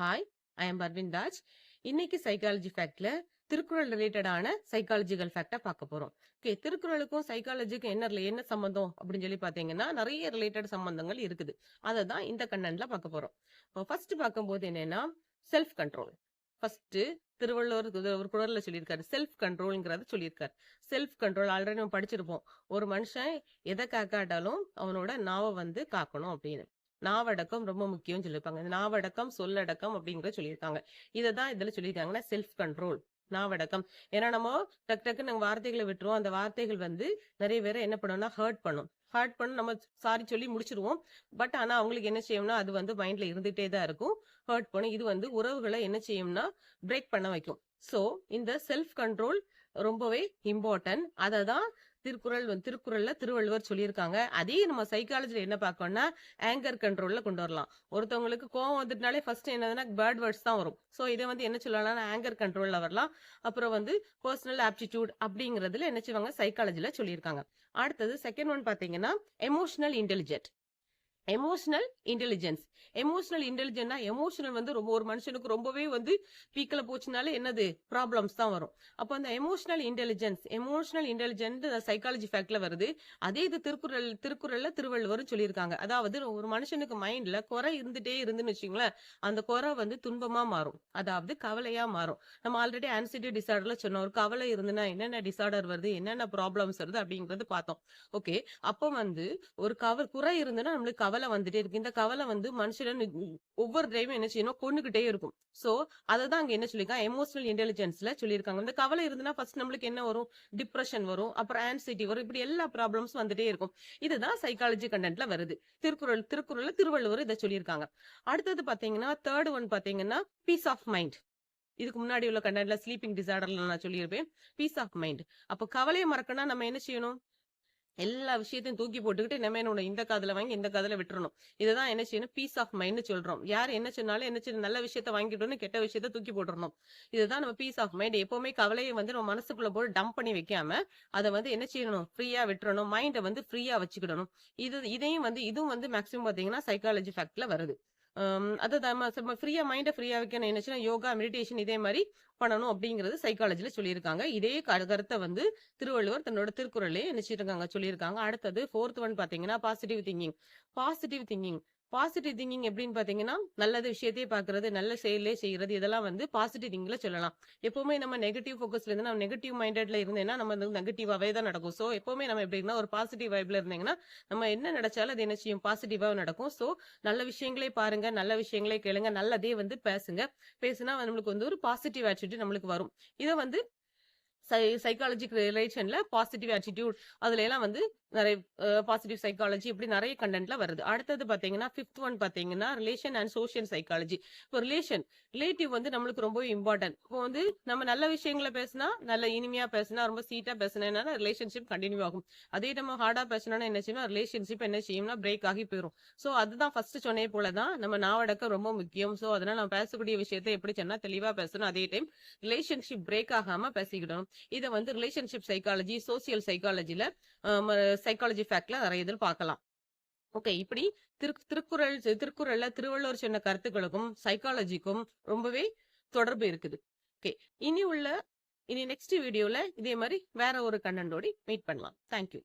Hi I am Parveen Taj இன்னைக்கு psychology ஃபேக்ட்ல Thirukkural ரிலேட்டடான psychological ஃபேக்டா பார்க்க போறோம். ஓகே திருக்குறளுக்கும் சைக்காலஜிக்கும் என்ன என்ன சம்பந்தம் அப்படின்னு சொல்லி பாத்தீங்கன்னா நிறைய ரிலேட்டட் சம்பந்தங்கள் இருக்குது. அதை தான் இந்த கண்டென்ட்ல பார்க்க போறோம். ஃபர்ஸ்ட் பார்க்கும்போது என்னன்னா செல்ஃப் கண்ட்ரோல் ஃபர்ஸ்ட் திருவள்ளுவர் ஒரு குரல்ல சொல்லியிருக்காரு. செல்ஃப் கண்ட்ரோல்ங்கிறத சொல்லியிருக்காரு. செல்ஃப் கண்ட்ரோல் ஆல்ரெடி நம்ம படிச்சிருப்போம். ஒரு மனுஷன் எதை காக்காட்டாலும் அவனோட நாவை வந்து காக்கணும் அப்படின்னு. நாவடக்கம் ரொம்ப முக்கியம்னு சொல்லியிருப்பாங்க. இந்த நாவடக்கம் சொல்லடக்கம் அப்படிங்கிற சொல்லியிருக்காங்க. இதை தான் இதில் சொல்லியிருக்காங்கன்னா செல்ஃப் கண்ட்ரோல் நாவடக்கம். ஏன்னா நம்ம டக்கு டக்கு நம்ம வார்த்தைகளை விட்டுருவோம். அந்த வார்த்தைகள் வந்து நிறைய பேரை என்ன பண்ணோம்னா ஹர்ட் பண்ணும். ஹர்ட் பண்ண நம்ம சாரி சொல்லி முடிச்சிருவோம். பட் ஆனால் அவங்களுக்கு என்ன செய்யும்னா அது வந்து மைண்ட்ல இருந்துகிட்டே தான் இருக்கும். ஹர்ட் பண்ணும் இது வந்து உறவுகளை என்ன செய்யும்னா பிரேக் பண்ண வைக்கும். ஸோ இந்த செல்ஃப் கண்ட்ரோல் ரொம்பவே இம்பார்ட்டன்ட் அதை தான் திருக்குறள் திருக்குறள்ல திருவள்ளுவர் சொல்லியிருக்காங்க. அதே நம்ம சைக்காலஜில என்ன பார்க்கணும்னா ஆங்கர் கண்ட்ரோல்ல கொண்டு வரலாம். ஒருத்தவங்களுக்கு கோவம் வந்துட்டுனாலே ஃபர்ஸ்ட் என்னதுன்னா பேர்ட் வேர்ட்ஸ் தான் வரும். ஸோ இதை வந்து என்ன சொல்லலாம்னா ஆங்கர் கண்ட்ரோல்ல வரலாம். அப்புறம் வந்து பர்சனல் ஆப்டிடியூட் அப்படிங்கிறதுல என்ன செய்வாங்க சைக்காலஜில சொல்லியிருக்காங்க. அடுத்தது செகண்ட் ஒன் பாத்தீங்கன்னா emotional intelligent emotional intelligence emotional இன்டெலிஜென்ட்னா emotional வந்து ரொம்ப ஒரு மனுஷனுக்கு ரொம்பவே வந்து பீக்கில் போச்சுனாலே என்னது? ப்ராப்ளம்ஸ் தான் வரும். அப்போ அந்த emotional intelligence emotional intelligent psychology ஃபேக்டில் வருது. அதே இது திருக்குறள் திருக்குறளில் திருவள்ளுவரும் சொல்லியிருக்காங்க. அதாவது ஒரு மனுஷனுக்கு மைண்டில் குறை இருந்துட்டே இருந்துன்னு வச்சுங்களேன் அந்த குறை வந்து துன்பமாக மாறும். அதாவது கவலையாக மாறும். நம்ம ஆல்ரெடி ஆன்சிட்டி டிசார்டரில் சொன்னோம். ஒரு கவலை இருந்துன்னா என்னென்ன டிசார்டர் வருது? என்னென்ன ப்ராப்ளம்ஸ் வருது? அப்படிங்கிறது பார்த்தோம். ஓகே அப்போ வந்து ஒரு கவ குறை இருந்துன்னா நம்மளுக்கு கவலை வந்துட்டே இருக்கு இந்த கவலை வந்து மனுஷன் ஒவ்வொரு டைமும் என்ன செய்யணும்? கொண்டுகிட்டே இருக்கும். சோ அதை தான் அங்க என்ன சொல்லியிருக்காங்க எமோஷனல் இன்டெலிஜென்ஸ்ல சொல்லியிருக்காங்க. இந்த கவலை இருந்துன்னா ஃபர்ஸ்ட் நம்மளுக்கு என்ன வரும்? டிப்ரெஷன் வரும். அப்புறம் ஆன்சைட்டி வரும். இப்படி எல்லா ப்ராப்ளம்ஸ் வந்துட்டே இருக்கும். இதுதான் சைக்காலஜி கண்டென்ட்ல வருது. திருக்குறள் திருக்குறள்ல திருவள்ளுவர் இதை சொல்லியிருக்காங்க. அடுத்தது பாத்தீங்கன்னா தேர்ட் ஒன் பாத்தீங்கன்னா பீஸ் ஆஃப் மைண்ட் இதுக்கு முன்னாடி உள்ள கண்டென்ட்ல ஸ்லீப்பிங் டிசார்டர்ல நான் சொல்லியிருப்பேன். பீஸ் ஆஃப் மைண்ட் அப்போ கவலையை மறக்கணும்னா நம்ம என்ன செய்யணும்? எல்லா விஷயத்தையும் தூக்கி போட்டுக்கிட்டு நம்ம என்னோட இந்த காதில் வாங்கி இந்த காதில் விட்டுறணும். இதுதான் என்ன செய்யணும்? பீஸ் ஆஃப் மைண்ட் சொல்றோம். யார் என்ன சொன்னாலும் என்ன செய்யணும் நல்ல விஷயத்த வாங்கிட்டோம்னு கெட்ட விஷயத்த தூக்கி போட்டுறணும். இதுதான் நம்ம பீஸ் ஆஃப் மைண்ட் எப்பவுமே கவலையை வந்து நம்ம மனசுக்குள்ள போட்டு டம்ப் பண்ணி வைக்காம அதை வந்து என்ன செய்யணும்? ஃப்ரீயா விட்டுறணும். மைண்டை வந்து ஃப்ரீயா வச்சுக்கிடணும். இது இதையும் வந்து இதுவும் வந்து மேக்ஸிமம் பாத்தீங்கன்னா சைக்காலஜி ஃபேக்ட்ல வருது. அது நம்ம ஃப்ரீயா மைண்டை ஃப்ரீயாக வைக்கணும் என்னச்சுன்னா யோகா மெடிடேஷன் இதே மாதிரி பண்ணணும் அப்படிங்கிறது சைக்காலஜியில் சொல்லியிருக்காங்க. இதே கருத்தை வந்து திருவள்ளுவர் தன்னோட திருக்குறளே நினைச்சிருக்காங்க சொல்லியிருக்காங்க. அடுத்தது ஃபோர்த் ஒன் பார்த்தீங்கன்னா positive thinking positive thinking positive thinking எப்படின்னு பார்த்தீங்கன்னா நல்லது விஷயத்தையே பார்க்கறது நல்ல செயலே செய்யறது இதெல்லாம் வந்து பாசிட்டிவ் திங்கில் சொல்லலாம். எப்பவுமே நம்ம நெகட்டிவ் ஃபோக்கஸ்ல இருந்து நம்ம நெகட்டிவ் மைண்டட்ல இருந்தேன்னா நம்ம வந்து நெகட்டிவாகவே தான் நடக்கும். ஸோ எப்பவுமே நம்ம எப்படின்னா ஒரு பாசிட்டிவ் வைப்ல இருந்தீங்கன்னா நம்ம என்ன நினைச்சாலும் அது என்ன செய்யும்? பாசிட்டிவாக நடக்கும். ஸோ நல்ல விஷயங்களே பாருங்க நல்ல விஷயங்களே கேளுங்க நல்லதே வந்து பேசுங்க. பேசுனா நம்மளுக்கு வந்து ஒரு பாசிட்டிவ் ஆட்டிடியூட் நம்மளுக்கு வரும். இதை வந்து சை சைக்காலஜிக் ரிலேஷன்ல பாசிட்டிவ் ஆட்டிடியூட் அதுல எல்லாம் வந்து நிறைய பாசிட்டிவ் சைக்காலஜி இப்படி நிறைய கண்டென்ட்ல வருது. அடுத்தது பாத்தீங்கன்னா ஃபிஃப்த் ஒன் பாத்தீங்கன்னா ரிலேஷன் அண்ட் சோஷியல் சைக்காலஜி இப்போ ரிலேஷன் ரிலேட்டிவ் வந்து நம்மளுக்கு ரொம்ப இம்பார்ட்டன்ட் இப்போ வந்து நம்ம நல்ல விஷயங்களை பேசினா நல்ல இனிமையா பேசினா ரொம்ப சீட்டா பேசினா ரிலேஷன்ஷிப் கண்டினியூ ஆகும். அதே நம்ம ஹார்டா பேசினோம்னா என்ன செய்யணும் ரிலேஷன்ஷிப் என்ன செய்யும்னா பிரேக் ஆகி போயிடும் ஸோ அதுதான் ஃபர்ஸ்ட் சொன்னே போலதான் நம்ம நாவடக்கம் ரொம்ப முக்கியம். ஸோ அதனால நம்ம பேசக்கூடிய விஷயத்தை எப்படி சொன்னா தெளிவா பேசணும். அதே டைம் ரிலேஷன்ஷிப் பிரேக் ஆகாம பேசிக்கிடணும். இதை வந்து ரிலேஷன்ஷிப் சைக்காலஜி சோசியல் சைக்காலஜில சைக்காலஜி ஃபேக்ட்ல நிறைய இதில் பார்க்கலாம். ஓகே இப்படி திரு திருக்குறள் திருக்குறள்ல திருவள்ளுவர் சொன்ன கருத்துக்களுக்கும் சைக்காலஜிக்கும் ரொம்பவே தொடர்பு இருக்குது. ஓகே இனி உள்ள இனி நெக்ஸ்ட் வீடியோல இதே மாதிரி வேற ஒரு கண்ணண்டோடி மீட் பண்ணலாம். தேங்க்யூ